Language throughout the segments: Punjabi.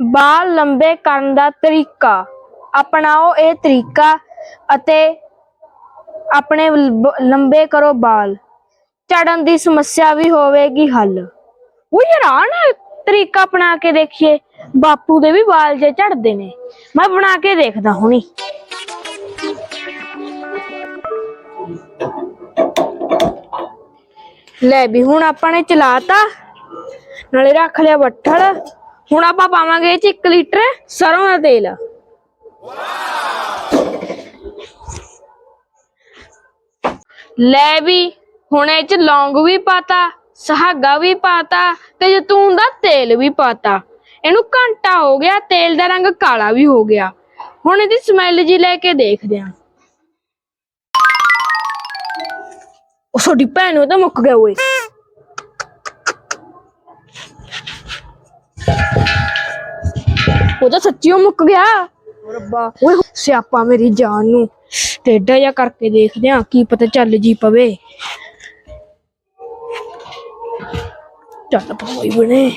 ਬਾਲ ਲੰਬੇ ਕਰਨ ਦਾ ਤਰੀਕਾ। ਅਪਣਾਓ ਇਹ ਤਰੀਕਾ ਅਤੇ ਆਪਣੇ ਲੰਬੇ ਕਰੋ ਬਾਲ। ਝੜਨ ਦੀ ਸਮੱਸਿਆ ਵੀ ਹੋਵੇਗੀ ਹੱਲ। ਉਹ ਯਾਰ ਨਾ ਤਰੀਕਾ ਅਪਣਾ ਕੇ ਦੇਖੀਏ। ਬਾਪੂ ਦੇ ਵੀ ਵਾਲ ਜੇ ਝੜਦੇ ਨੇ। ਮੈਂ ਬਣਾ ਕੇ ਦੇਖਦਾ ਹੁਣੀ। ਲੈ ਵੀ ਹੁਣ ਆਪਾਂ ਨੇ ਚਲਾਤਾ। ਨਾਲੇ ਰੱਖ ਲਿਆ ਬੱਠਲ। ਹੁਣ ਆਪਾਂ ਪਾਵਾਂਗੇ ਇਹ ਚ 1 ਲੀਟਰ ਸਰੋਂ ਦਾ ਤੇਲ। ਲੈ ਵੀ, ਹੁਣ ਇਹ ਚ ਲੌਂਗ ਵੀ ਪਾਤਾ, ਸੁਹਾਗਾ ਵੀ ਪਾਤਾ ਤੇ ਜੈਤੂਨ ਦਾ ਤੇਲ ਵੀ ਪਾਤਾ। ਇਹਨੂੰ ਘੰਟਾ ਹੋ ਗਿਆ, ਤੇਲ ਦਾ ਰੰਗ ਕਾਲਾ ਵੀ ਹੋ ਗਿਆ। ਹੁਣ ਇਹਦੀ ਸਮੈਲ ਜੀ ਲੈ ਕੇ ਦੇਖਦੇ ਆਂ ਉਹ ਛੋਟੀ ਭੈਣ ਨੂੰ ਤਾਂ ਮੁੱਕ ਗਿਆ ਓਏ। ਉਹ ਤਾਂ ਸੱਚੀਓ ਮੁੱਕ ਗਿਆ। ਓ ਰੱਬਾ। ਓਏ ਸਿਆਪਾ ਮੇਰੀ ਜਾਨ ਨੂੰ। ਟੇਡਾ ਜਿਹਾ ਕਰਕੇ ਦੇਖਦੇ ਆ ਕੀ ਪਤਾ ਚੱਲ ਜੀ ਪਵੇ। ਚੱਲ ਪਈ ਬਣੇ।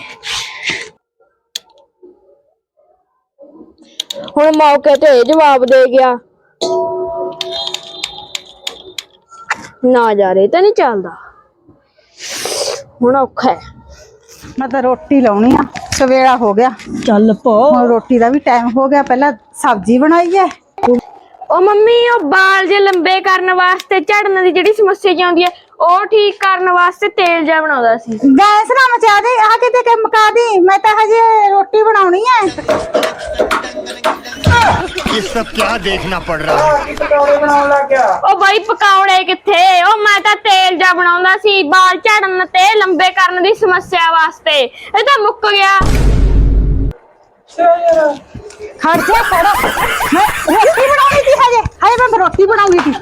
ਹੁਣ ਮੌਕੇ ਤੇ ਇਹ ਜਵਾਬ ਦੇ ਗਿਆ। ਨਾ ਜਾ ਰੇ ਤਾਂ ਨਹੀਂ ਚੱਲਦਾ। ਹੁਣ ਔਖਾ ਹੈ। ਮੈਂ ਤਾਂ ਰੋਟੀ ਲਾਉਣੀ ਆ। ਸਵੇਰਾ ਹੋ ਗਿਆ ਚੱਲ ਪੋ ਹੁਣ ਰੋਟੀ ਦਾ ਵੀ ਟਾਈਮ ਹੋ ਗਿਆ ਪਹਿਲਾਂ ਸਬਜ਼ੀ ਬਣਾਈ ਹੈ ਉਹ ਮੰਮੀ ਉਹ ਬਾਲ ਜੇ ਲੰਬੇ ਕਰਨ ਵਾਸਤੇ ਝੜਨ ਦੀ ਜਿਹੜੀ ਸਮੱਸਿਆ ਜੀ ਆਉਂਦੀ ਹੈ ਉਹ ਠੀਕ ਕਰਨ ਵਾਸਤੇ ਤੇਲ ਜਿਹਾ ਬਣਾਉਂਦਾ ਸੀ ਗੈਸ ਨਾ ਮਚਾ ਦੇ ਆ ਕਿਤੇ ਕਿ ਮਕਾ ਦੀ ਮੈਂ ਤਾਂ ਹਜੇ ਰੋਟੀ ਬਣਾਉਣੀ ਹੈ ये सब क्या देखना पड़ रहा है ਉਹ ਬਾਈ ਪਕੌੜੇ ਕਿੱਥੇ ਉਹ ਮੈਂ ਤਾਂ ਤੇਲ ਜਿਹਾ ਬਣਾਉਂਦਾ ਸੀ ਬਾਲ ਝੜਨ ਤੇ ਲੰਬੇ ਕਰਨ ਦੀ ਸਮੱਸਿਆ ਵਾਸਤੇ। ਇਹ ਤਾਂ ਮੁੱਕ ਗਿਆ। ਖੜ ਜਾ ਮੈਂ ਰੋਟੀ ਬਣਾਉਣੀ ਸੀ ਹਜੇ। ਹਜੇ ਮੈਂ ਰੋਟੀ ਬਣਾਉਣੀ ਸੀ।